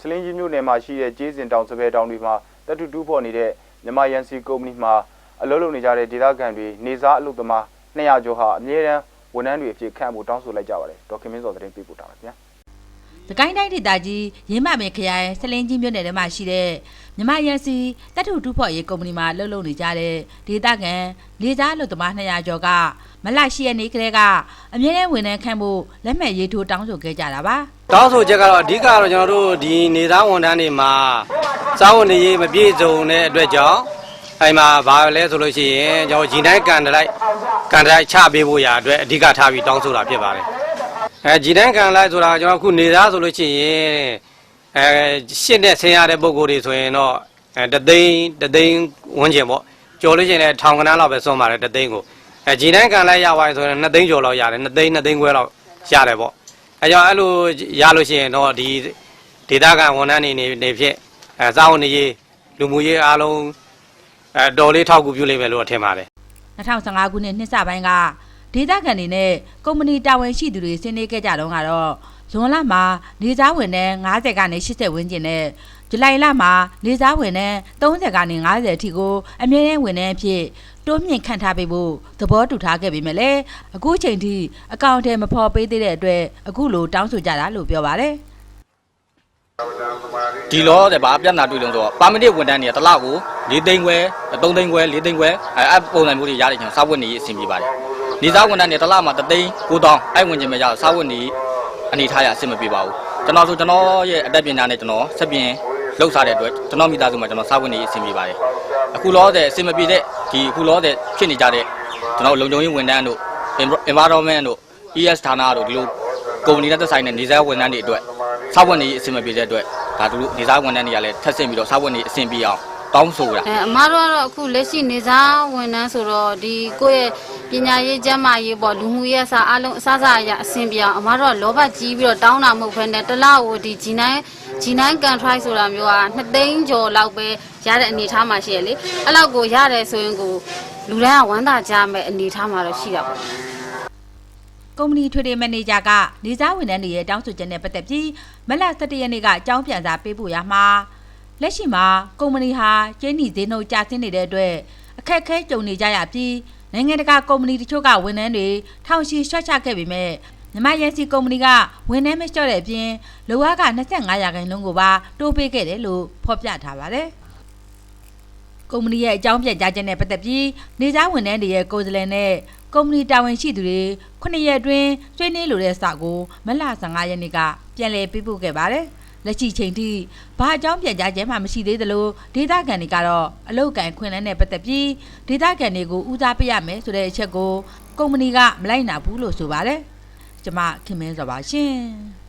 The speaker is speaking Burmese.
စလင်းကြီးမြို့နယ်မှာရှိတဲ့ကျေးစင်တောင်စပယ်တောင်တွေမှာတပ်ထုတူးဖော်နေတဲ့မြန်မာရန်စီကုမ္ပဏီမှာအလုပ်လုပ်နေကြတဲ့ဒေသခံတွေနေစားအလုပ်သမား200ကျော်ဟာအမြဲတမ်းဝန်ထမ်းတွေအဖြစ်ခန့်ဖို့တောင်းဆိုလိုက်ကြပါတယ်ဒေါက်ခင်မင်းစောသတင်းပေးပို့ထားပါခင်ဗျာ။သကိုင်းတိုင်းဒေသကြီးရင်းမပင်ခရိုင်စလင်းကြီးမြို့နယ်ထဲမှာရှိတဲ့မြမရန်စီတပ်ထုတူဖော်ရေးကုမ္ပဏီမှာလှုပ်လှုပ်နေကြတဲ့ဒေသခံလေသားလူသမား200ကျော်ကမလရှိရနေကလေးကအမြဲတမ်းဝန်ထမ်းခန့်ဖို့လက်မှတ်ရေးထိုးတောင်းဆိုခဲ့ကြတာပါ။ တောင်းဆိုချက်ကတော့အဓိကကတော့ကျွန်တော်တို့ဒီနေသားဝန်ထမ်းတွေမှာစာဝန်နေရေးမပြည့်စုံတဲ့အတွက်ကြောင့်အဲ့မှာဘာလဲဆိုလို့ရှိရင်ကျွန်တော်ဂျီတိုင်းကန်တလိုက်ကန်တလိုက်ချပေးဖို့ရာအတွက်အဓိကထားပြီးတောင်းဆိုတာဖြစ်ပါတယ်အဲဂျီတိုင်းကန်လိုက်ဆိုတာကျွန်တော်အခုနေသားဆိုလို့ရှိရင်အဲရှင်းတဲ့ဆင်းရတဲ့ပုံကိုယ်တွေဆိုရင်တော့အဲတသိန်းတသိန်းဝန်းကျင်ပေါ့ကျော်လို့ရှိရင်လည်းထောင်ကနန်းလောက်ပဲစွန့်ပါတယ်တသိန်းကိုအဲဂျီတိုင်းကန်လိုက်ရပါရင်ဆိုရင်2သိန်းကျော်လောက်ရတယ်2သိန်း2သိန်းခွဲလောက်ရတယ်ပေါ့ အဲကြောင့်အဲ့လိုရလို့ရှိရင်တော့ဒီဒေတာကန်ဝန်ထမ်းနေနေနေဖြစ်အဲစာဝန်နေရေးလူမှုရေးအားလုံးအဲတော်လေးထောက်ကူပြုလိမ့်မယ်လို့ထင်ပါတယ်2015ခုနှစ်နှစ်စပိုင်းကဒေသခံတွေနဲ့ကုမ္ပဏီတာဝန်ရှိသူတွေဆင်းနေခဲ့ကြတော့ကတော့ ဇွန်လမှာနေသားဝင်တဲ့90ကနေ80ဝန်းကျင်နဲ့ဇူလိုင်လမှာနေသားဝင်တဲ့30ကနေ90အထိကိုအမြဲတမ်းဝင်တဲ့အဖြစ်တိုးမြင့်ခန့်ထားပေးဖို့သဘောတူထားခဲ့ပေမဲ့လည်းအခုချိန်ထိအကောင့်ထဲမဖော်ပေးသေးတဲ့အတွက်အခုလိုတောင်းဆိုကြတာလို့ပြောပါတယ်ဒီလောတဲ့ဗာပြဿနာတွေ့လုံးဆိုတော့ပါမနစ်ဝန်တန်းတွေကတစ်လကို၄သိန်းခွဲ၃သိန်းခွဲ၄သိန်းခွဲအဲအပုံစံမျိုးတွေရတယ်ကျွန်တော်စာဝတ်နေရေးအဆင်ပြေပါတယ်နေသားဝန်တန်းတွေတစ်လမှာ3သိန်း9တောင်းအဲ့ဝင်ကျင်ပဲရစာဝတ်နေ အနေထားရအဆင်မပြေပါဘူးကျွန်တော်ဆိုကျွန်တော်ရဲ့အတက်ပညာနဲ့ကျွန်တော်စက်ပြင်လှုပ်ရှားတဲ့အတွက်ကျွန်တော်မိသားစုမှာကျွန်တော်စာဝတ်နေရေးအဆင်ပြေပါတယ်အခုလောတဲ့အဆင်မပြေတဲ့ဒီအခုလောတဲ့ဖြစ်နေကြတဲ့ကျွန်တော်လုံခြုံရေးဝန်ထမ်းတို့ environment တို့ ES ဌာနတို့ဒီလိုကုမ္ပဏီနဲ့သက်ဆိုင်တဲ့နေစားဝန်ထမ်းတွေအတွက်စာဝတ်နေရေးအဆင်မပြေတဲ့အတွက်ဒါတို့နေစားဝန်ထမ်းတွေကလည်းထပ်ဆင့်ပြီးတော့စာဝတ်နေအဆင်ပြေအောင် တောင်းဆိုတာအဲအမတို့ကတော့အခုလက်ရှိနေစားဝန်ထမ်းဆိုတော့ဒီကိုယ့်ရဲ့ပညာရေးကျန်းမာရေးပေါ့လူမှုရေးအစားအလုံးအစားအစာအရာအဆင်ပြေအောင်အမတို့ကလောဘကြီးပြီးတော့တောင်းတာမဟုတ်ဘဲနဲ့တစ်လကိုဒီဂျီနိုင်ဂျီနိုင်ကန်ထရိုက်ဆိုတာမျိုးက2သိန်းကျော်လောက်ပဲရတဲ့အနေအထားမှာရှိရလေအဲ့လောက်ကိုရတယ်ဆိုရင်ကိုလူတိုင်းကဝမ်းသာကြမဲ့အနေအထားမှာတော့ရှိတာပေါ့ကုမ္ပဏီထွေထွေမန်နေဂျာကနေစားဝန်ထမ်းတွေရဲ့တောင်းဆိုချက်နဲ့ပတ်သက်ပြီးမလ17ရက်နေ့ကအကြောင်းပြန်စာပေးပို့ရမှာ လက်ရှိမှာကုမ္ပဏီဟာကျင်းနီဈေးနှုန်းကျဆင်းနေတဲ့အတွက်အခက်အခဲကြုံနေကြရပြီးနိုင်ငံတကာကုမ္ပဏီတချို့ကဝန်ထမ်းတွေထောင်ချီရှော့ချခဲ့ပေမဲ့မြမရန်စီကုမ္ပဏီကဝန်ထမ်းမလျှော့တဲ့အပြင်လိုအားက25ရာခိုင်နှုန်းကိုပါတိုးပေးခဲ့တယ်လို့ဖော်ပြထားပါတယ်ကုမ္ပဏီရဲ့အကြောင်းပြကြားချက်နဲ့ပတ်သက်ပြီးနေစားဝန်ထမ်းတွေရဲ့ကိုယ်စားလှယ်နဲ့ကုမ္ပဏီတာဝန်ရှိသူတွေ9ရက်အတွင်းဆွေးနွေးလိုတဲ့စာကိုမလ15ရက်နေ့ကပြန်လည်ပေးပို့ခဲ့ပါတယ်။ လက်ရှိချိန်ထိဘာအကြောင်းပြန်ကြားချက်မှမရှိသေးသလိုဒေတာကန်တွေကတော့အလုတ်ကန်ခွင့်လန်းနဲ့ပတ်သက်ပြီးဒေတာကန်တွေကိုဦးစားပေးရမယ်ဆိုတဲ့အချက်ကိုကုမ္ပဏီကမလိုက်နာဘူးလို့ဆိုပါတယ်။ကျွန်မခင်မင်းစောပါရှင်။